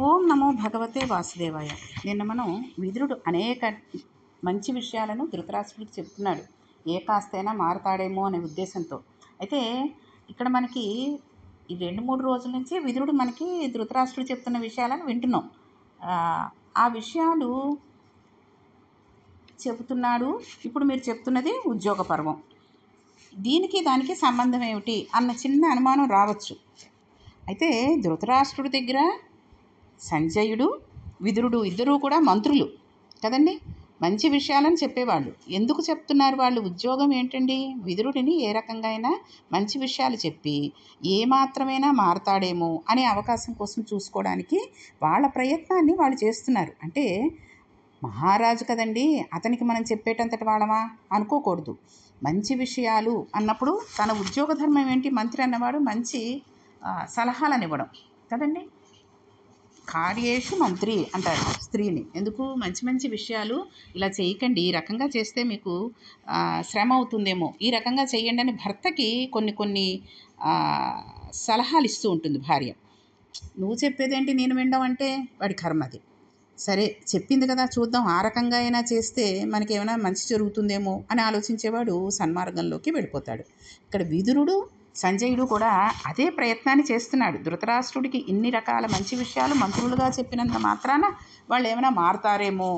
ఓం నమో భగవతే వాసుదేవాయ. నిన్న మనం విదురుడు అనేక మంచి విషయాలను ధృతరాష్ట్రుడికి చెప్తున్నాడు ఏ కాస్తైనా మారతాడేమో అనే ఉద్దేశంతో. అయితే ఇక్కడ మనకి ఈ రెండు మూడు రోజుల నుంచి విదురుడు మనకి ధృతరాష్ట్రుడు చెప్తున్న విషయాలను వింటున్నాం. ఆ, ఆ విషయాలు చెబుతున్నాడు. ఇప్పుడు మీరు చెప్తున్నది ఉద్యోగ పర్వం. దీనికి దానికి సంబంధం ఏమిటి? అన్న చిన్న అనుమానం రావచ్చు. అయితే ధృతరాష్ట్రుడి దగ్గర సంజయుడు విదురుడు ఇద్దరూ కూడా మంత్రులు. కదండి? మంచి విషయాలను చెప్పేవాళ్ళు. ఎందుకు చెప్తున్నారు వాళ్ళు? ఉద్యోగం ఏంటండి? విదురుడిని ఏ రకంగా అయినా మంచి విషయాలు చెప్పి ఏ మాత్రమైనా మారతాడేమో అనే అవకాశం కోసం చూసుకోవడానికి వాళ్ళ ప్రయత్నాన్ని వాళ్ళు చేస్తున్నారు. అంటే మహారాజు కదండి అతనికి మనం చెప్పేటంతటి వాళ్ళమా? అనుకోకూడదు. మంచి విషయాలు అన్నప్పుడు తన ఉద్యోగ ధర్మం ఏంటి? మంత్రి అన్నవాడు మంచి సలహాలను ఇవ్వడం కదండి? కార్యేషు మంత్రి అంటారు స్త్రీని. ఎందుకు? మంచి మంచి విషయాలు ఇలా చేయకండి. ఈ రకంగా చేస్తే మీకు శ్రమ అవుతుందేమో. ఈ రకంగా చేయండి అని భర్తకి కొన్ని కొన్ని సలహాలు ఇస్తూ ఉంటుంది భార్య. నువ్వు చెప్పేదేంటి? నేను వినడం అంటే వాడి కర్మ అది. సరే చెప్పింది కదా చూద్దాం. ఆ రకంగా అయినా చేస్తే మనకి ఏమైనా మంచి జరుగుతుందేమో అని ఆలోచించేవాడు సన్మార్గంలోకి వెళ్ళిపోతాడు. ఇక్కడ విదురుడు సంజయుడు కూడా అదే ప్రయత్నాన్ని చేస్తున్నాడు. ధృతరాష్ట్రుడికి ఇన్ని రకాల మంచి విషయాలు మంత్రులుగా చెప్పినంత మాత్రాన వాళ్ళు ఏమైనా మారుతారేమో?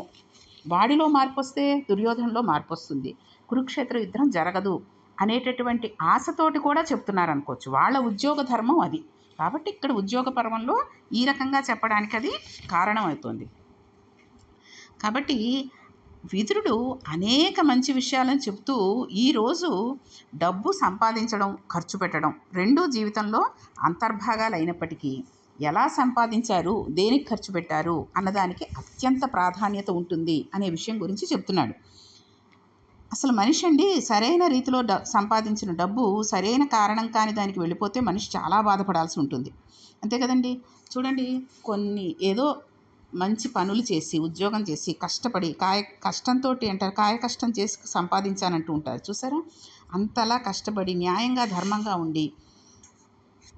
వాడిలో మార్పు వస్తే దుర్యోధనలో మార్పు వస్తుంది కురుక్షేత్ర యుద్ధం జరగదు అనేటటువంటి ఆశతోటి కూడా చెప్తున్నారు అనుకోవచ్చు వాళ్ళ ఉద్యోగ ధర్మం అది. కాబట్టి ఇక్కడ ఉద్యోగ పర్వంలో ఈ రకంగా చెప్పడానికి అది కారణం అవుతుంది కాబట్టి విదురుడు అనేక మంచి విషయాలను చెబుతూ ఈరోజు డబ్బు సంపాదించడం ఖర్చు పెట్టడం రెండూ జీవితంలో అంతర్భాగాలు అయినప్పటికీ ఎలా సంపాదించారు దేనికి ఖర్చు పెట్టారు అన్నదానికి అత్యంత ప్రాధాన్యత ఉంటుంది అనే విషయం గురించి చెప్తున్నాడు అసలు మనిషి అండి సరైన రీతిలో డ సంపాదించిన డబ్బు సరైన కారణం కాని దానికి వెళ్ళిపోతే మనిషి చాలా బాధపడాల్సి ఉంటుంది. అంతే కదండి? చూడండి కొన్ని ఏదో మంచి పనులు చేసి ఉద్యోగం చేసి కష్టపడి కాయ కష్టంతో అంటారు. కాయ కష్టం చేసి సంపాదించానంటూ ఉంటారు. చూసారా? అంతలా కష్టపడి న్యాయంగా ధర్మంగా ఉండి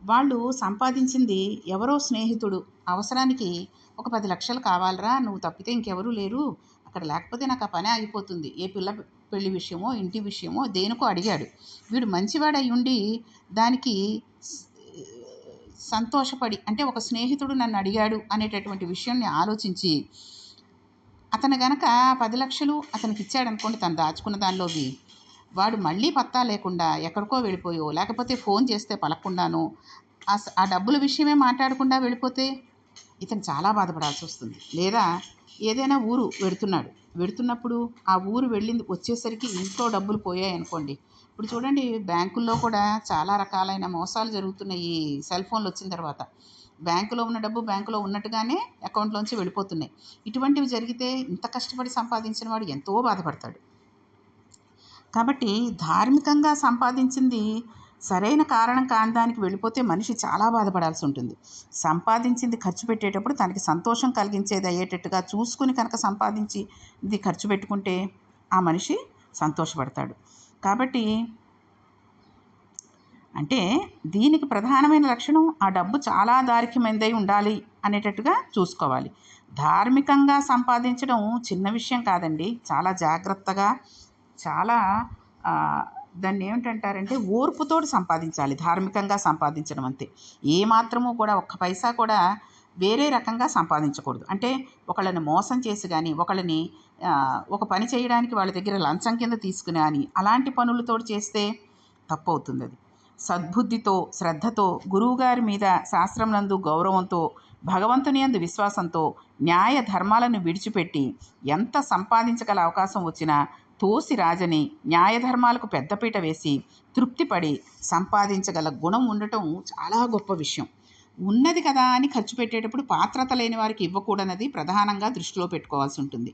వాళ్ళు సంపాదించింది ఎవరో స్నేహితుడు. అవసరానికి ఒక పది లక్షలు కావాలరా నువ్వు తప్పితే ఇంకెవరూ లేరు. అక్కడ లేకపోతే నాకు ఆ పని ఆగిపోతుంది. ఏ పిల్ల పెళ్ళి విషయమో ఇంటి విషయమో దేనికో అడిగాడు. వీడు మంచివాడు ఉండి దానికి సంతోషపడి అంటే ఒక స్నేహితుడు నన్ను అడిగాడు అనేటటువంటి విషయాన్ని ఆలోచించి అతను గనక పది లక్షలు అతనికి ఇచ్చాడు అనుకోండి తను దాచుకున్న దానిలోవి వాడు మళ్ళీ పత్తా లేకుండా ఎక్కడికో వెళ్ళిపోయో లేకపోతే ఫోన్ చేస్తే పలకుండానో ఆ ఆ డబ్బుల విషయమే మాట్లాడకుండా వెళ్ళిపోతే ఇతను చాలా బాధపడాల్సి వస్తుంది. లేదా ఏదైనా ఊరు వెడుతున్నాడు. వెడుతున్నప్పుడు ఆ ఊరు వెళ్ళింది వచ్చేసరికి ఇంట్లో డబ్బులు పోయాయి అనుకోండి ఇప్పుడు చూడండి బ్యాంకుల్లో కూడా చాలా రకాలైన మోసాలు జరుగుతున్నాయి. ఈ సెల్ ఫోన్లు వచ్చిన తర్వాత బ్యాంకులో ఉన్న డబ్బు బ్యాంకులో ఉన్నట్టుగానే అకౌంట్లోంచి వెళ్ళిపోతున్నాయి. ఇటువంటివి జరిగితే ఇంత కష్టపడి సంపాదించిన వాడు ఎంతో బాధపడతాడు. కాబట్టి ధార్మికంగా సంపాదించింది సరైన కారణం కాని దానికి వెళ్ళిపోతే మనిషి చాలా బాధపడాల్సి ఉంటుంది. సంపాదించింది ఖర్చు పెట్టేటప్పుడు తనకి సంతోషం కలిగించేది అయ్యేటట్టుగా చూసుకుని కనుక సంపాదించి ఇది ఖర్చు పెట్టుకుంటే ఆ మనిషి సంతోషపడతాడు. కాబట్టి అంటే దీనికి ప్రధానమైన లక్షణం ఆ డబ్బు చాలా దారిఖ్యమైనదై ఉండాలి అనేటట్టుగా చూసుకోవాలి. ధార్మికంగా సంపాదించడం చిన్న విషయం కాదండి. చాలా జాగ్రత్తగా చాలా దాన్ని ఏమిటంటారంటే ఓర్పుతో సంపాదించాలి. ధార్మికంగా సంపాదించడం అంతే. ఏ మాత్రము కూడా ఒక్క పైసా కూడా వేరే రకంగా సంపాదించకూడదు. అంటే ఒకళ్ళని మోసం చేసి కానీ ఒకళ్ళని ఒక పని చేయడానికి వాళ్ళ దగ్గర లంచం కింద తీసుకుని కానీ అలాంటి పనులతో చేస్తే తప్పు అవుతుంది అది. సద్బుద్ధితో శ్రద్ధతో గురువుగారి మీద శాస్త్రమునందు గౌరవంతో భగవంతుని యందు విశ్వాసంతో న్యాయ ధర్మాలను విడిచిపెట్టి ఎంత సంపాదించగల అవకాశం వచ్చినా తోసి రాజని న్యాయధర్మాలకు పెద్దపీట వేసి తృప్తిపడి సంపాదించగల గుణం ఉండటం చాలా గొప్ప విషయం. ఉన్నది కదా అని ఖర్చు పెట్టేటప్పుడు పాత్రత లేని వారికి ఇవ్వకూడనది ప్రధానంగా దృష్టిలో పెట్టుకోవాల్సి ఉంటుంది.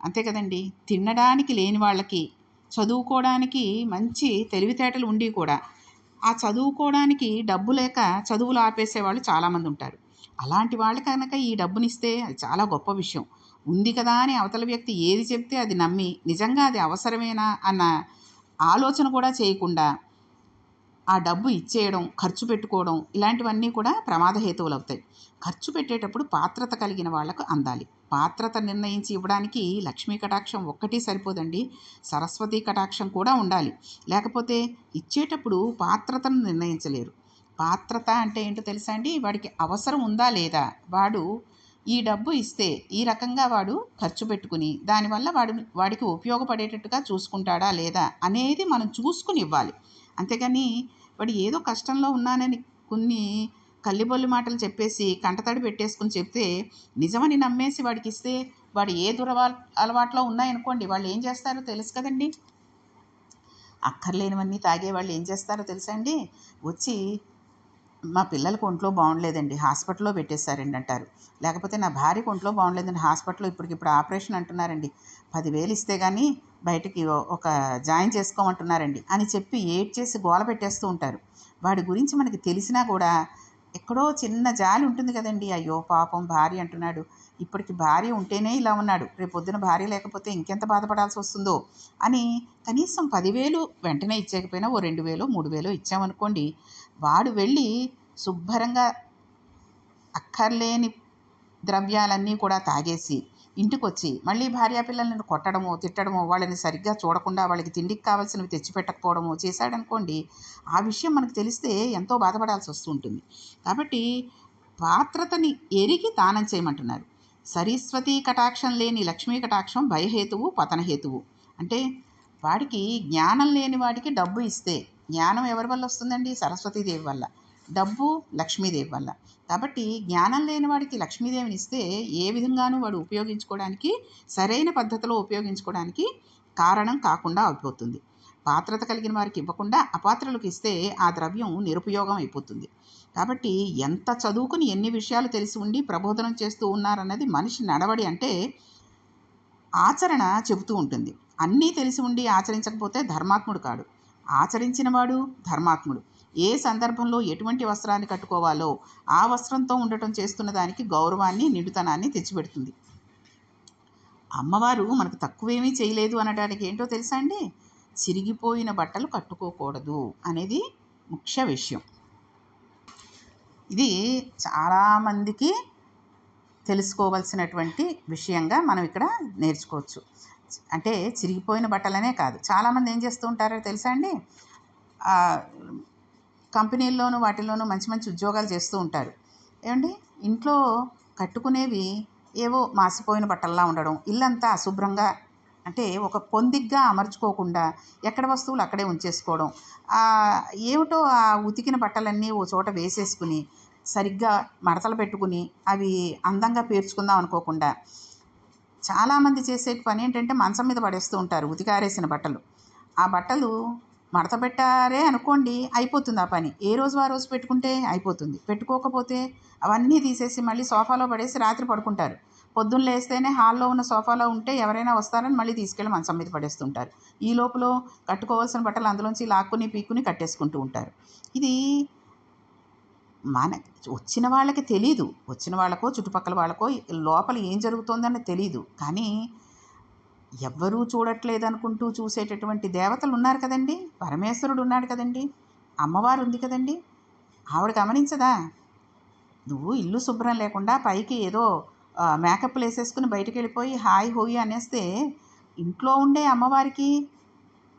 అంతే కదండి. తినడానికి లేని వాళ్ళకి చదువుకోవడానికి మంచి తెలివితేటలు ఉండి కూడా ఆ చదువుకోవడానికి డబ్బు లేక చదువులు ఆపేసే వాళ్ళు చాలామంది ఉంటారు. అలాంటి వాళ్ళు కనుక ఈ డబ్బునిస్తే అది చాలా గొప్ప విషయం. ఉంది కదా అని అవతల వ్యక్తి ఏది చెప్తే అది నమ్మి నిజంగా అది అవసరమేనా అన్న ఆలోచన కూడా చేయకుండా ఆ డబ్బు ఇచ్చేయడం ఖర్చు పెట్టుకోవడం ఇలాంటివన్నీ కూడా ప్రమాద హేతువులు అవుతాయి. ఖర్చు పెట్టేటప్పుడు పాత్రత కలిగిన వాళ్ళకు అందాలి. పాత్రత నిర్ణయించి ఇవ్వడానికి లక్ష్మీ కటాక్షం ఒక్కటి సరిపోదండి. సరస్వతి కటాక్షం కూడా ఉండాలి. లేకపోతే ఇచ్చేటప్పుడు పాత్రతను నిర్ణయించలేరు. పాత్రత అంటే ఏంటో తెలుసా అండి? వాడికి అవసరం ఉందా లేదా? వాడు ఈ డబ్బు ఇస్తే ఈ రకంగా వాడు ఖర్చు పెట్టుకుని దానివల్ల వాడు వాడికి ఉపయోగపడేటట్టుగా చూసుకుంటాడా లేదా అనేది మనం చూసుకుని ఇవ్వాలి. అంతేగాని వాడు ఏదో కష్టంలో ఉన్నానని కొన్ని కల్లిబొల్లి మాటలు చెప్పేసి కంటతడి పెట్టేసుకుని చెప్తే నిజమని నమ్మేసి వాడికి ఇస్తే వాడు ఏ దురవా అలవాట్లో ఉన్నాయనుకోండి వాళ్ళు ఏం చేస్తారో తెలుసు కదండి. అక్కర్లేనివన్నీ తాగే వాళ్ళు ఏం చేస్తారో తెలుసా అండి? వచ్చి మా పిల్లలకు ఒంట్లో బాగుండలేదండి హాస్పిటల్లో పెట్టేశారండి అంటారు. లేకపోతే నా భార్యకు ఒంట్లో బాగుండలేదండి హాస్పిటల్లో ఇప్పటికిప్పుడు ఆపరేషన్ అంటున్నారండి పదివేలు ఇస్తే కానీ బయటికి ఒక జాయిన్ చేసుకోమంటున్నారండి అని చెప్పి ఏడ్ చేసి గోల పెట్టేస్తూ ఉంటారు. వాడి గురించి మనకి తెలిసినా కూడా ఎక్కడో చిన్న జాలి ఉంటుంది కదండి. అయ్యో పాపం భార్య అంటున్నాడు. ఇప్పటికి భార్య ఉంటేనే ఇలా ఉన్నాడు. రేపు భార్య లేకపోతే ఇంకెంత బాధపడాల్సి వస్తుందో? అని కనీసం పదివేలు వెంటనే ఇచ్చేకపోయినా ఓ రెండు వేలు మూడు వేలు ఇచ్చామనుకోండి వాడు వెళ్ళి శుభ్రంగా అక్కర్లేని ద్రవ్యాలన్నీ కూడా తాగేసి ఇంటికొచ్చి మళ్ళీ భార్యా పిల్లల్ని కొట్టడమో తిట్టడమో వాళ్ళని సరిగ్గా చూడకుండా వాళ్ళకి తిండికి కావాల్సినవి తెచ్చిపెట్టకపోవడమో చేశాడనుకోండి ఆ విషయం మనకు తెలిస్తే ఎంతో బాధపడాల్సి వస్తూ ఉంటుంది కాబట్టి పాత్రతని ఎరిగి దానం చేయమంటున్నారు. సరస్వతి కటాక్షం లేని లక్ష్మీ కటాక్షం భయహేతువు పతనహేతువు. అంటే వాడికి జ్ఞానం లేని వాడికి డబ్బు ఇస్తే జ్ఞానం ఎవరి వల్ల వస్తుందండి? సరస్వతీదేవి వల్ల. డబ్బు లక్ష్మీదేవి వల్ల. కాబట్టి జ్ఞానం లేని వాడికి లక్ష్మీదేవిని ఇస్తే ఏ విధంగానూ వాడు ఉపయోగించుకోవడానికి సరైన పద్ధతిలో ఉపయోగించుకోవడానికి కారణం కాకుండా అయిపోతుంది. పాత్రత కలిగిన వారికి ఇవ్వకుండా అపాత్రలకు ఇస్తే ఆ ద్రవ్యం నిరుపయోగం అయిపోతుంది. కాబట్టి ఎంత చదువుకుని ఎన్ని విషయాలు తెలిసి ఉండి ప్రబోధనం చేస్తూ ఉన్నారన్నది మనిషి నడవడి అంటే ఆచరణ చెబుతూ ఉంటుంది. అన్నీ తెలిసి ఉండి ఆచరించకపోతే ధర్మాత్ముడు కాడు. ఆచరించిన వాడు ధర్మాత్ముడు. ఏ సందర్భంలో ఎటువంటి వస్త్రాన్ని కట్టుకోవాలో ఆ వస్త్రంతో ఉండటం చేస్తున్న దానికి గౌరవాన్ని నిండుతనాన్ని తెచ్చిపెడుతుంది. అమ్మవారు మనకు తక్కువేమీ చేయలేదు అనడానికి ఏంటో తెలుసా అండి? చిరిగిపోయిన బట్టలు కట్టుకోకూడదు అనేది ముఖ్య విషయం. ఇది చాలామందికి తెలుసుకోవలసినటువంటి విషయంగా మనం ఇక్కడ నేర్చుకోవచ్చు. అంటే చిరిగిపోయిన బట్టలనే కాదు. చాలామంది ఏం చేస్తూ ఉంటారో తెలుసా అండి? కంపెనీల్లోనూ వాటిల్లోనూ మంచి మంచి ఉద్యోగాలు చేస్తూ ఉంటారు. ఏమండి? ఇంట్లో కట్టుకునేవి ఏవో మాసిపోయిన బట్టల్లా ఉండడం ఇల్లంతా అశుభ్రంగా అంటే ఒక పొందిగ్గా అమర్చుకోకుండా ఎక్కడ వస్తువులు అక్కడే ఉంచేసుకోవడం ఏమిటో ఆ ఉతికిన బట్టలన్నీ ఓ చోట వేసేసుకుని సరిగ్గా మడతలు పెట్టుకుని అవి అందంగా పేర్చుకుందాం అనుకోకుండా. చాలామంది చేసే పని ఏంటంటే మంచం మీద పడేస్తూ ఉంటారు ఉతికారేసిన బట్టలు. ఆ బట్టలు మడత పెట్టారే అనుకోండి అయిపోతుంది ఆ పని. ఏ రోజు ఆ రోజు పెట్టుకుంటే అయిపోతుంది. పెట్టుకోకపోతే అవన్నీ తీసేసి మళ్ళీ సోఫాలో పడేసి రాత్రి పడుకుంటారు. పొద్దున్న లేస్తేనే హాల్లో ఉన్న సోఫాలో ఉంటే ఎవరైనా వస్తారని మళ్ళీ తీసుకెళ్ళి మంచం మీద పడేస్తుంటారు. ఈ లోపల కట్టుకోవాల్సిన బట్టలు అందులోంచి లాక్కుని పీక్కుని కట్టేసుకుంటూ ఉంటారు. ఇది మన వచ్చిన వాళ్ళకి తెలీదు. వచ్చిన వాళ్ళకో చుట్టుపక్కల వాళ్ళకో లోపల ఏం జరుగుతుందని తెలీదు. కానీ ఎవ్వరూ చూడట్లేదు అనుకుంటూ చూసేటటువంటి దేవతలు ఉన్నారు కదండి. పరమేశ్వరుడు ఉన్నాడు కదండి. అమ్మవారు ఉంది కదండి. ఆవిడ గమనించదా? నువ్వు ఇల్లు శుభ్రం లేకుండా పైకి ఏదో మేకప్లు వేసేసుకుని బయటికి వెళ్ళిపోయి హాయ్ హోయి అనేస్తే ఇంట్లో ఉండే అమ్మవారికి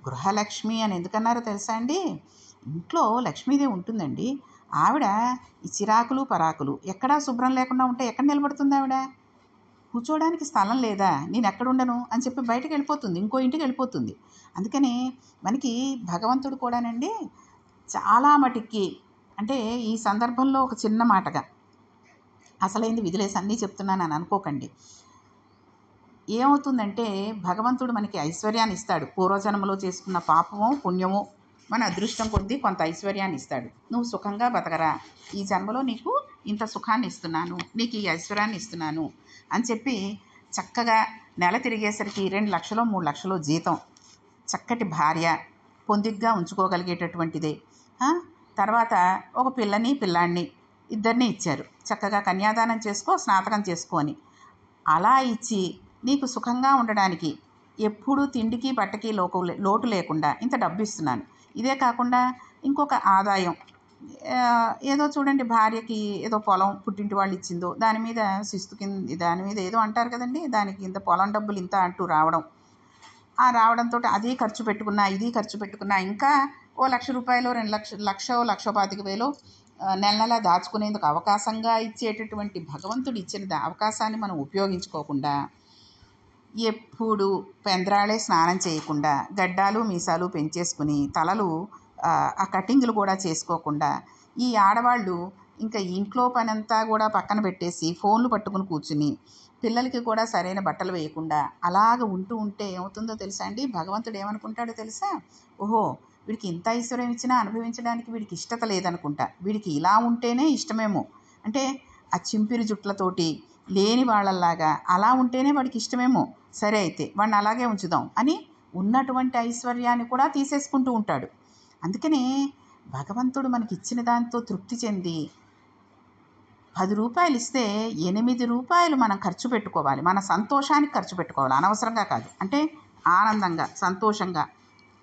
గృహలక్ష్మి అని ఎందుకన్నారో తెలుసా అండి? ఇంట్లో లక్ష్మీదేవి ఉంటుందండి. ఆవిడ ఈ చిరాకులు పరాకులు ఎక్కడా శుభ్రం లేకుండా ఉంటే ఎక్కడ నిలబడుతుంది ఆవిడ? కూర్చోవడానికి స్థలం లేదా? నేను ఎక్కడ ఉండను? అని చెప్పి బయటకు వెళ్ళిపోతుంది. ఇంకో ఇంటికి వెళ్ళిపోతుంది. అందుకని మనకి భగవంతుడు కూడానండి చాలా మటుకి అంటే ఈ సందర్భంలో ఒక చిన్న మాటగా అసలైంది విధులేసి అన్నీ చెప్తున్నాను అని అనుకోకండి. ఏమవుతుందంటే భగవంతుడు మనకి ఐశ్వర్యాన్ని ఇస్తాడు. పూర్వజన్మలో చేసుకున్న పాపమో పుణ్యమో మన అదృష్టం కొద్దీ కొంత ఐశ్వర్యాన్ని ఇస్తాడు. నువ్వు సుఖంగా బతకరా. ఈ జన్మలో నీకు ఇంత సుఖాన్ని ఇస్తున్నాను. నీకు ఈ ఐశ్వర్యాన్ని ఇస్తున్నాను. అని చెప్పి చక్కగా నెల తిరిగేసరికి రెండు లక్షలు మూడు లక్షలు జీతం. చక్కటి భార్య పొందిగ్గా ఉంచుకోగలిగేటటువంటిదే. తర్వాత ఒక పిల్లని పిల్లాడిని ఇద్దరిని ఇచ్చారు. చక్కగా కన్యాదానం చేసుకో స్నాతకం చేసుకొని అలా ఇచ్చి నీకు సుఖంగా ఉండడానికి ఎప్పుడూ తిండికి బట్టకి లోకు లోటు లేకుండా ఇంత డబ్బు ఇస్తున్నాను. ఇదే కాకుండా ఇంకొక ఆదాయం ఏదో చూడండి భార్యకి ఏదో పొలం పుట్టింటి వాళ్ళు ఇచ్చిందో దాని మీద శిస్తు కింద దాని మీద ఏదో అంటారు కదండి దానికి ఇంత పొలం డబ్బులు ఇంత అంటూ రావడం. ఆ రావడంతో అది ఖర్చు పెట్టుకున్నా ఇది ఖర్చు పెట్టుకున్నా ఇంకా ఓ లక్ష రూపాయలు రెండు లక్ష లక్ష లక్ష పాతిక వేలు నెల నెలా దాచుకునేందుకు అవకాశంగా ఇచ్చేటటువంటి భగవంతుడు ఇచ్చిన దా- అవకాశాన్ని మనం ఉపయోగించుకోకుండా ఎప్పుడు పెందరాళే స్నానం చేయకుండా గడ్డాలు మీసాలు పెంచేసుకుని తలలు ఆ, కటింగ్లు కూడా చేసుకోకుండా ఈ ఆడవాళ్ళు ఇంకా ఇంట్లో పనంతా కూడా పక్కన పెట్టేసి ఫోన్లు పట్టుకుని కూర్చుని పిల్లలకి కూడా సరైన బట్టలు వేయకుండా అలాగ ఉంటూ ఉంటే ఏమవుతుందో తెలుసా అండి? భగవంతుడు ఏమనుకుంటాడో తెలుసా? ఓహో వీడికి ఇంత ఐశ్వర్యం ఇచ్చినా అనుభవించడానికి వీడికి ఇష్టత లేదనుకుంటా. వీడికి ఇలా ఉంటేనే ఇష్టమేమో. అంటే ఆ చింపిరి జుట్లతోటి లేని వాళ్ళల్లాగా అలా ఉంటేనే వాడికి ఇష్టమేమో. సరే అయితే వాడిని అలాగే ఉంచుదాం అని ఉన్నటువంటి ఐశ్వర్యాన్ని కూడా తీసేసుకుంటూ ఉంటాడు. అందుకనే భగవంతుడు మనకి ఇచ్చిన దాంతో తృప్తి చెంది పది రూపాయలు ఇస్తే ఎనిమిది రూపాయలు మనం ఖర్చు పెట్టుకోవాలి. మన సంతోషానికి ఖర్చు పెట్టుకోవాలి. అనవసరంగా కాదు. అంటే ఆనందంగా సంతోషంగా.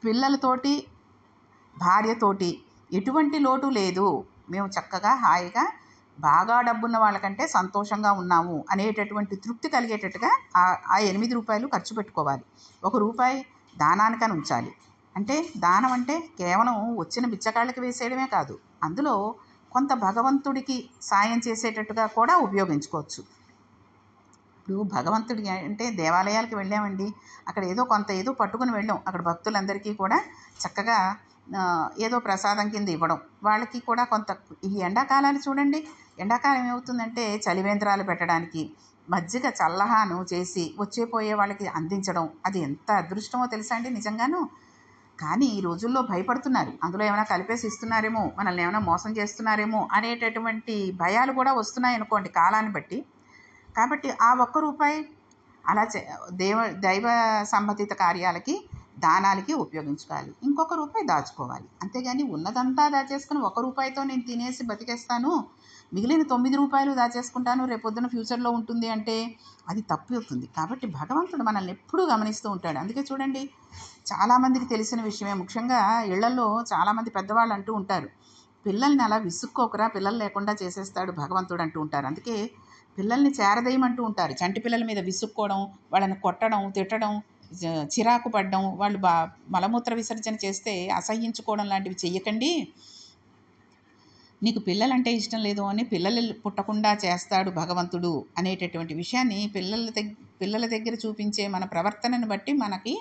పిల్లలతోటి భార్యతోటి ఎటువంటి లోటు లేదు. మేము చక్కగా హాయిగా బాగా డబ్బున్న వాళ్ళకంటే సంతోషంగా ఉన్నాము అనేటటువంటి తృప్తి కలిగేటట్టుగా ఆ- ఆ ఎనిమిది రూపాయలు ఖర్చు పెట్టుకోవాలి. ఒక రూపాయి దానానికని ఉంచాలి. అంటే దానం అంటే కేవలం వచ్చిన బిచ్చగాళ్ళకి వేసేయడమే కాదు. అందులో కొంత భగవంతుడికి సాయం చేసేటట్టుగా కూడా ఉపయోగించుకోవచ్చు. ఇప్పుడు భగవంతుడి అంటే దేవాలయాలకు వెళ్ళామండి. అక్కడ ఏదో కొంత ఏదో పట్టుకుని వెళ్ళాం. అక్కడ భక్తులందరికీ కూడా చక్కగా ఏదో ప్రసాదం కింద ఇవ్వడం. వాళ్ళకి కూడా కొంత ఈ ఎండాకాలాలు చూడండి. ఎండాకాలం ఏమవుతుందంటే చలివేంద్రాలు పెట్టడానికి మజ్జిగ చల్లహాను చేసి వచ్చే పోయే వాళ్ళకి అందించడం. అది ఎంత అదృష్టమో తెలుసా అండి నిజంగాను? కానీ ఈ రోజుల్లో భయపడుతున్నారు. అందులో ఏమైనా కలిపేసి ఇస్తున్నారేమో మనల్ని ఏమైనా మోసం చేస్తున్నారేమో అనేటటువంటి భయాలు కూడా వస్తున్నాయి అనుకోండి కాలాన్ని బట్టి. కాబట్టి ఆ ఒక్క రూపాయి అలా చే దేవ దైవ సంబంధిత కార్యాలకి దానాలకి ఉపయోగించుకోవాలి. ఇంకొక రూపాయి దాచుకోవాలి. అంతేగాని ఉన్నదంతా దాచేసుకుని ఒక రూపాయితో నేను తినేసి బతికేస్తాను. మిగిలిన తొమ్మిది రూపాయలు దాచేసుకుంటాను రేపొద్దున ఫ్యూచర్లో ఉంటుంది అంటే అది తప్పు అవుతుంది. కాబట్టి భగవంతుడు మనల్ని ఎప్పుడూ గమనిస్తూ ఉంటాడు. అందుకే చూడండి చాలామందికి తెలిసిన విషయమే. ముఖ్యంగా ఇళ్ళలో చాలామంది పెద్దవాళ్ళు అంటూ ఉంటారు పిల్లల్ని అలా విసుక్కోకరా పిల్లలు లేకుండా చేసేస్తాడు భగవంతుడు అంటూ ఉంటారు. అందుకే పిల్లల్ని చేరదేయమంటూ ఉంటారు. చంటి పిల్లల మీద విసుక్కోవడం వాళ్ళని కొట్టడం తిట్టడం చిరాకు పడడం వాళ్ళు బా మలమూత్ర విసర్జన చేస్తే అసహ్యించుకోవడం లాంటివి చెయ్యకండి. నీకు పిల్లలంటే ఇష్టం లేదు అని పిల్లలు పుట్టకుండా చేస్తాడు భగవంతుడు అనేటటువంటి విషయాన్ని పిల్లల దగ్గర పిల్లల దగ్గర చూపించే మన ప్రవర్తనను బట్టి మనకి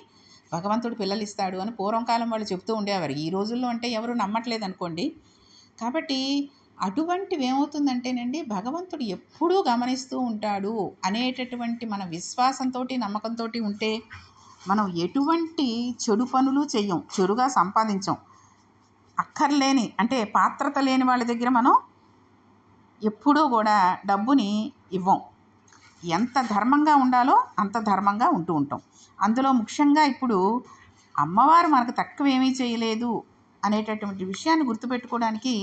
భగవంతుడు పిల్లలు ఇస్తాడు అని పూర్వకాలం వాళ్ళు చెప్తూ ఉండేవారు. ఈ రోజుల్లో అంటే ఎవరు నమ్మట్లేదు అనుకోండి. కాబట్టి అటువంటివి ఏమవుతుందంటేనండి భగవంతుడు ఎప్పుడూ గమనిస్తూ ఉంటాడు అనేటటువంటి మన విశ్వాసంతో నమ్మకంతో ఉంటే మనం ఎటువంటి చెడు పనులు చెయ్యం చెడుగా సంపాదించం. అక్కర్లేని అంటే పాత్రత లేని వాళ్ళ దగ్గర మనం ఎప్పుడూ కూడా డబ్బుని ఇవ్వం. ఎంత ధర్మంగా ఉండాలో అంత ధర్మంగా ఉంటూ ఉంటాం. అందులో ముఖ్యంగా ఇప్పుడు అమ్మవారు మనకు తక్కువ ఏమీ చేయలేదు అనేటటువంటి విషయాన్ని గుర్తుపెట్టుకోవడానికి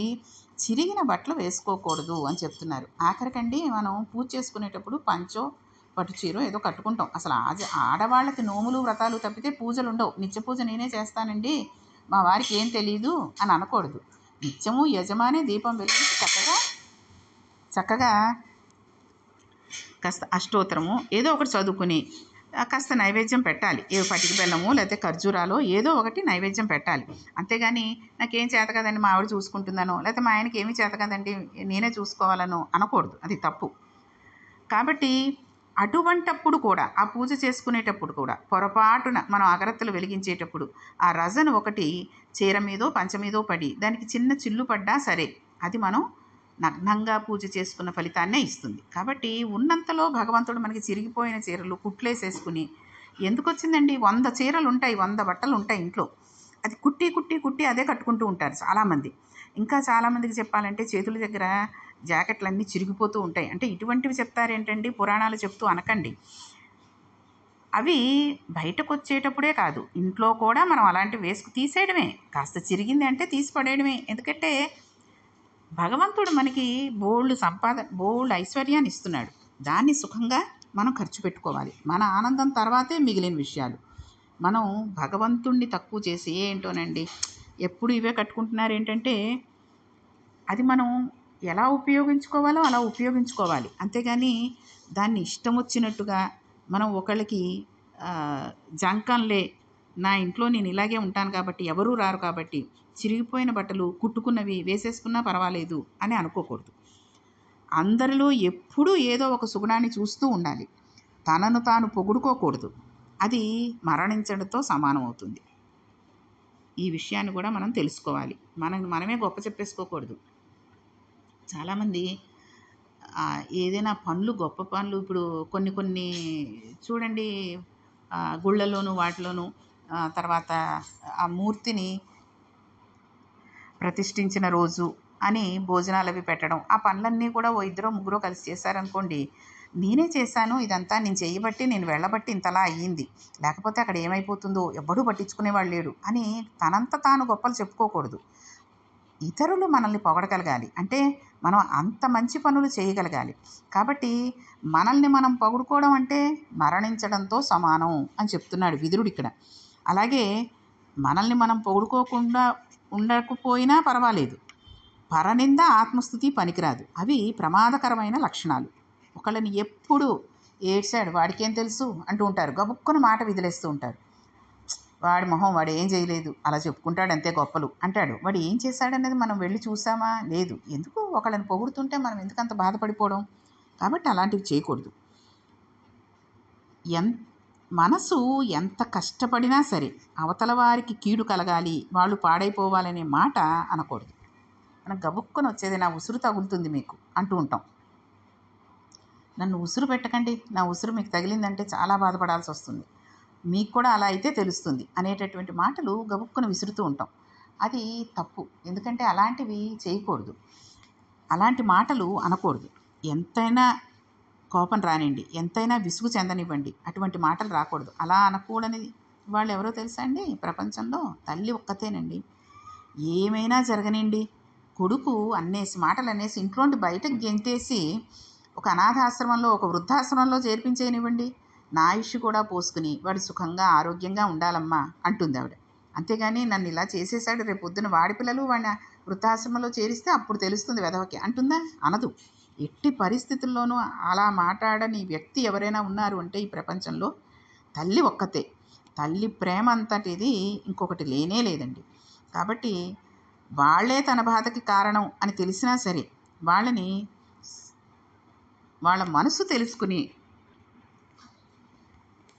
చిరిగిన బట్టలు వేసుకోకూడదు అని చెప్తున్నారు. ఆఖరికండి మనం పూజ చేసుకునేటప్పుడు పంచో పట్టు చీరో ఏదో కట్టుకుంటాం. అసలు ఆజ ఆడవాళ్ళకి నోములు వ్రతాలు తప్పితే పూజలు ఉండవు నిత్య పూజ నేనే చేస్తానండి. మా వారికి ఏం తెలియదు అని అనకూడదు. నిత్యము యజమానే దీపం వెలిగించి చక్కగా చక్కగా కాస్త అష్టోత్తరము ఏదో ఒకటి చదువుకుని కాస్త నైవేద్యం పెట్టాలి. ఏ పటికి బెల్లము లేకపోతే ఖర్జూరాలో ఏదో ఒకటి నైవేద్యం పెట్టాలి. అంతేగాని నాకేం చేత కదండి మా ఆవిడ చూసుకుంటుందనో లేకపోతే మా ఆయనకి ఏమీ చేత కదండి నేనే చూసుకోవాలనో అనకూడదు. అది తప్పు. కాబట్టి అటువంటప్పుడు కూడా ఆ పూజ చేసుకునేటప్పుడు కూడా పొరపాటున మనం అగరత్తులు వెలిగించేటప్పుడు ఆ రజను ఒకటి చీర మీదో పంచ మీదో పడి దానికి చిన్న చిల్లు పడ్డా సరే అది మనం నగ్నంగా పూజ చేసుకున్న ఫలితాన్నే ఇస్తుంది. కాబట్టి ఉన్నంతలో భగవంతుడు మనకి చిరిగిపోయిన చీరలు కుట్లేసేసుకుని ఎందుకు వచ్చిందండి వంద చీరలు ఉంటాయి వంద బట్టలు ఉంటాయి ఇంట్లో. అది కుట్టి కుట్టి కుట్టి అదే కట్టుకుంటూ ఉంటారు చాలామంది. ఇంకా చాలామందికి చెప్పాలంటే చేతుల దగ్గర జాకెట్లు అన్నీ చిరిగిపోతూ ఉంటాయి. అంటే ఇటువంటివి చెప్తారేంటండి? పురాణాలు చెప్తూ అనకండి. అవి బయటకు వచ్చేటప్పుడే కాదు ఇంట్లో కూడా మనం అలాంటివి వేసుకు తీసేయడమే. కాస్త చిరిగింది అంటే తీసి పడేయడమే. ఎందుకంటే భగవంతుడు మనకి బోల్డ్ సంపాదన బోల్డ్ ఐశ్వర్యాన్ని ఇస్తున్నాడు. దాన్ని సుఖంగా మనం ఖర్చు పెట్టుకోవాలి. మన ఆనందం తర్వాతే మిగిలిన విషయాలు. మనం భగవంతుణ్ణి తక్కువ చేసి ఏంటోనండి? ఎప్పుడు ఇవే కట్టుకుంటున్నారు ఏంటంటే అది మనం ఎలా ఉపయోగించుకోవాలో అలా ఉపయోగించుకోవాలి. అంతేగాని దాన్ని ఇష్టం వచ్చినట్టుగా మనం ఒకళ్ళకి జంకంలే నా ఇంట్లో నేను ఇలాగే ఉంటాను కాబట్టి ఎవరూ రారు కాబట్టి చిరిగిపోయిన బట్టలు కుట్టుకున్నవి వేసేసుకున్నా పర్వాలేదు అని అనుకోకూడదు. అందరిలో ఎప్పుడూ ఏదో ఒక సుగుణాన్ని చూస్తూ ఉండాలి. తనను తాను పొగుడుకోకూడదు. అది మరణించడంతో సమానం అవుతుంది. ఈ విషయాన్ని కూడా మనం తెలుసుకోవాలి. మనం మనమే గొప్ప చెప్పేసుకోకూడదు. చాలామంది ఏదైనా పనులు గొప్ప పనులు ఇప్పుడు కొన్ని కొన్ని చూడండి గుళ్ళలోను వాటిలోను తర్వాత ఆ మూర్తిని ప్రతిష్ఠించిన రోజు అని భోజనాలు అవి పెట్టడం ఆ పనులన్నీ కూడా ఓ ఇద్దరు ముగ్గురు కలిసి చేశారనుకోండి నేనే చేశాను ఇదంతా నేను చేయబట్టి నేను వెళ్ళబట్టి ఇంతలా అయ్యింది. లేకపోతే అక్కడ ఏమైపోతుందో ఎవ్వడూ పట్టించుకునేవాడు లేడు అని తనంత తాను గొప్పలు చెప్పుకోకూడదు. ఇతరులు మనల్ని పొగడగలగాలి. అంటే మనం అంత మంచి పనులు చేయగలగాలి. కాబట్టి మనల్ని మనం పొగుడుకోవడం అంటే మరణించడంతో సమానం అని చెప్తున్నాడు విదురుడు ఇక్కడ. అలాగే మనల్ని మనం పొగుడుకోకుండా ఉండకపోయినా పర్వాలేదు. పరనింద ఆత్మస్థుతి పనికిరాదు. అవి ప్రమాదకరమైన లక్షణాలు. ఒకళ్ళని ఎప్పుడు ఏడ్చాడు. వాడికేం తెలుసు? అంటూ ఉంటారు. గబుక్కున మాట విదిలేస్తూ ఉంటారు. వాడి మొహం వాడు ఏం చేయలేదు. అలా చెప్పుకుంటాడు అంతే గొప్పలు. అంటాడు. వాడు ఏం చేశాడనేది మనం వెళ్ళి చూసామా? లేదు. ఎందుకు ఒకళ్ళని పొగుడుతుంటే మనం ఎందుకు అంత బాధపడిపోవడం? కాబట్టి అలాంటివి చేయకూడదు. ఎన్ మనసు ఎంత కష్టపడినా సరే అవతల వారికి కీడు కలగాలి వాళ్ళు పాడైపోవాలనే మాట అనకూడదు. మనం గబుక్కుని వచ్చేది నా ఉసురు తగులుతుంది మీకు అంటూ ఉంటాం. నన్ను ఉసురు పెట్టకండి నా ఉసురు మీకు తగిలిందంటే చాలా బాధపడాల్సి వస్తుంది. మీకు కూడా అలా అయితే తెలుస్తుంది అనేటటువంటి మాటలు గబుక్కున విసురుతూ ఉంటాం. అది తప్పు. ఎందుకంటే అలాంటివి చేయకూడదు. అలాంటి మాటలు అనకూడదు. ఎంతైనా కోపం రానివ్వండి. ఎంతైనా విసుగు చెందనివ్వండి. అటువంటి మాటలు రాకూడదు. అలా అనకూడని వాళ్ళు ఎవరో తెలుసా అండి? ప్రపంచంలో తల్లి ఒక్కతేనండి. ఏమైనా జరగనండి కొడుకు అన్నేసి మాటలు అనేసి ఇంట్లోండి బయటకు గెంతేసి ఒక అనాథాశ్రమంలో ఒక వృద్ధాశ్రమంలో చేర్పించేయనివ్వండి. నా ఆయుష్ కూడా పోసుకుని వాడు సుఖంగా ఆరోగ్యంగా ఉండాలమ్మా అంటుంది ఆవిడ. అంతేగాని నన్ను ఇలా చేసేసాడు రేపు పొద్దున వాడి పిల్లలు వాడిని వృద్ధాశ్రమంలో చేరిస్తే అప్పుడు తెలుస్తుంది వెధవకి. అంటుందా? అనదు. ఎట్టి పరిస్థితుల్లోనూ అలా మాట్లాడని వ్యక్తి ఎవరైనా ఉన్నారు అంటే ఈ ప్రపంచంలో తల్లి ఒక్కతే. తల్లి ప్రేమ అంతటిది ఇంకొకటి లేనే లేదండి. కాబట్టి వాళ్ళే తన బాధకి కారణం అని తెలిసినా సరే వాళ్ళని వాళ్ళ మనసు తెలుసుకుని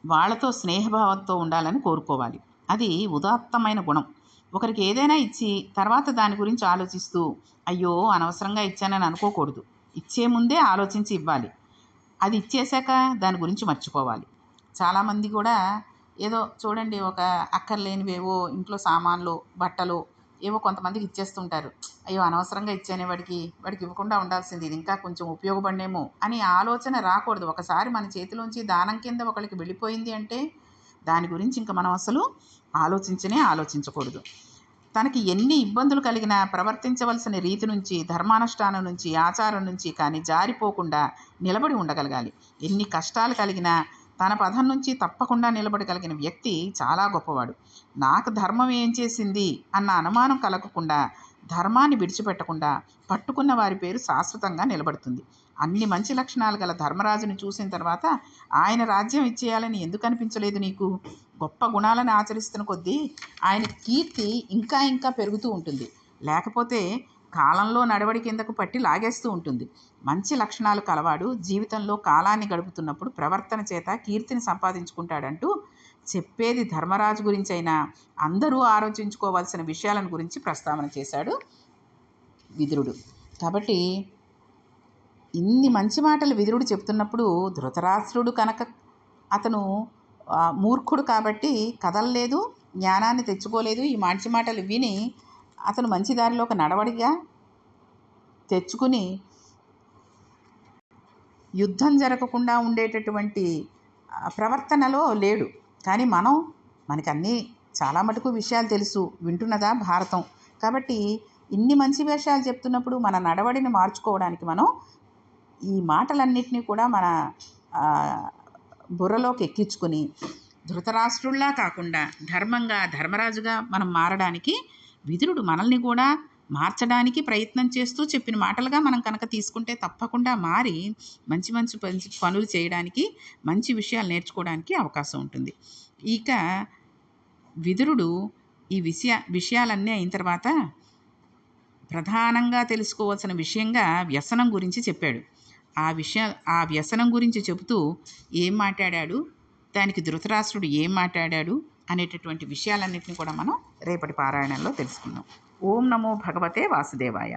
వాళ్ళతో స్నేహభావంతో ఉండాలని కోరుకోవాలి. అది ఉదాత్తమైన గుణం. ఒకరికి ఏదైనా ఇచ్చి తర్వాత దాని గురించి ఆలోచిస్తూ అయ్యో అనవసరంగా ఇచ్చానని అనుకోకూడదు. ఇచ్చే ముందే ఆలోచించి ఇవ్వాలి. అది ఇచ్చేశాక దాని గురించి మర్చిపోవాలి. చాలామంది కూడా ఏదో చూడండి ఒక అక్కర్లేనివేవో ఇంట్లో సామాన్లు బట్టలు ఏవో కొంతమందికి ఇచ్చేస్తుంటారు. అయ్యో అనవసరంగా ఇచ్చానే వాడికి వాడికి ఇవ్వకుండా ఉండాల్సింది ఇది ఇంకా కొంచెం ఉపయోగపడనేమో అని ఆలోచన రాకూడదు. ఒకసారి మన చేతిలోంచి దానం కింద ఒకరికి వెళ్ళిపోయింది అంటే దాని గురించి ఇంకా మనం అసలు ఆలోచించనే ఆలోచించకూడదు. తనకి ఎన్ని ఇబ్బందులు కలిగినా ప్రవర్తించవలసిన రీతి నుంచి ధర్మానుష్ఠానం నుంచి ఆచారం నుంచి కానీ జారిపోకుండా నిలబడి ఉండగలగాలి. ఎన్ని కష్టాలు కలిగినా తన పదం నుంచి తప్పకుండా నిలబడగలిగిన వ్యక్తి చాలా గొప్పవాడు. నాకు ధర్మం ఏం చేసింది? అన్న అనుమానం కలగకుండా ధర్మాన్ని విడిచిపెట్టకుండా పట్టుకున్న వారి పేరు శాశ్వతంగా నిలబడుతుంది. అన్ని మంచి లక్షణాలు గల ధర్మరాజుని చూసిన తర్వాత ఆయన రాజ్యం ఇచ్చేయాలని ఎందుకు అనిపించలేదు నీకు? గొప్ప గుణాలను ఆచరిస్తున్న కొద్దీ ఆయన కీర్తి ఇంకా ఇంకా పెరుగుతూ ఉంటుంది. లేకపోతే కాలంలో నడవడి కిందకు పట్టి లాగేస్తూ ఉంటుంది. మంచి లక్షణాలు కలవాడు జీవితంలో కాలాన్ని గడుపుతున్నప్పుడు ప్రవర్తన చేత కీర్తిని సంపాదించుకుంటాడంటూ చెప్పేది ధర్మరాజు గురించి అయినా అందరూ ఆలోచించుకోవాల్సిన విషయాలను గురించి ప్రస్తావన చేశాడు విదురుడు. కాబట్టి ఇన్ని మంచి మాటలు విదురుడు చెప్తున్నప్పుడు ధృతరాష్ట్రుడు కనుక అతను మూర్ఖుడు కాబట్టి కదలలేదు జ్ఞానాన్ని తెచ్చుకోలేదు. ఈ మంచి మాటలు విని అతను మంచి దారిలో ఒక నడవడిగా తెచ్చుకుని యుద్ధం జరగకుండా ఉండేటటువంటి ప్రవర్తనలో లేడు. కానీ మనం మనకి అన్నీ చాలా మటుకు విషయాలు తెలుసు. వింటున్నదా భారతం. కాబట్టి ఇన్ని మంచి విషయాలు చెప్తున్నప్పుడు మన నడవడిని మార్చుకోవడానికి మనం ఈ మాటలన్నింటినీ కూడా మన బుర్రలోకి ఎక్కించుకుని ధృతరాష్ట్రుల్లా కాకుండా ధర్మంగా ధర్మరాజుగా మనం మారడానికి విదురుడు మనల్ని కూడా మార్చడానికి ప్రయత్నం చేస్తూ చెప్పిన మాటలుగా మనం కనుక తీసుకుంటే తప్పకుండా మారి మంచి మంచి మంచి పనులు చేయడానికి మంచి విషయాలు నేర్చుకోవడానికి అవకాశం ఉంటుంది. ఇక విదురుడు ఈ విషయ విషయాలన్నీ అయిన తర్వాత ప్రధానంగా తెలుసుకోవాల్సిన విషయంగా వ్యసనం గురించి చెప్పాడు. ఆ విషయ ఆ వ్యసనం గురించి చెబుతూ ఏం మాట్లాడాడు? దానికి ధృతరాష్ట్రుడు ఏం మాట్లాడాడు? అనేటటువంటి విషయాలన్నింటినీ కూడా మనం రేపటి పారాయణంలో తెలుసుకుందాం. ఓం నమో భగవతే వాసుదేవాయ.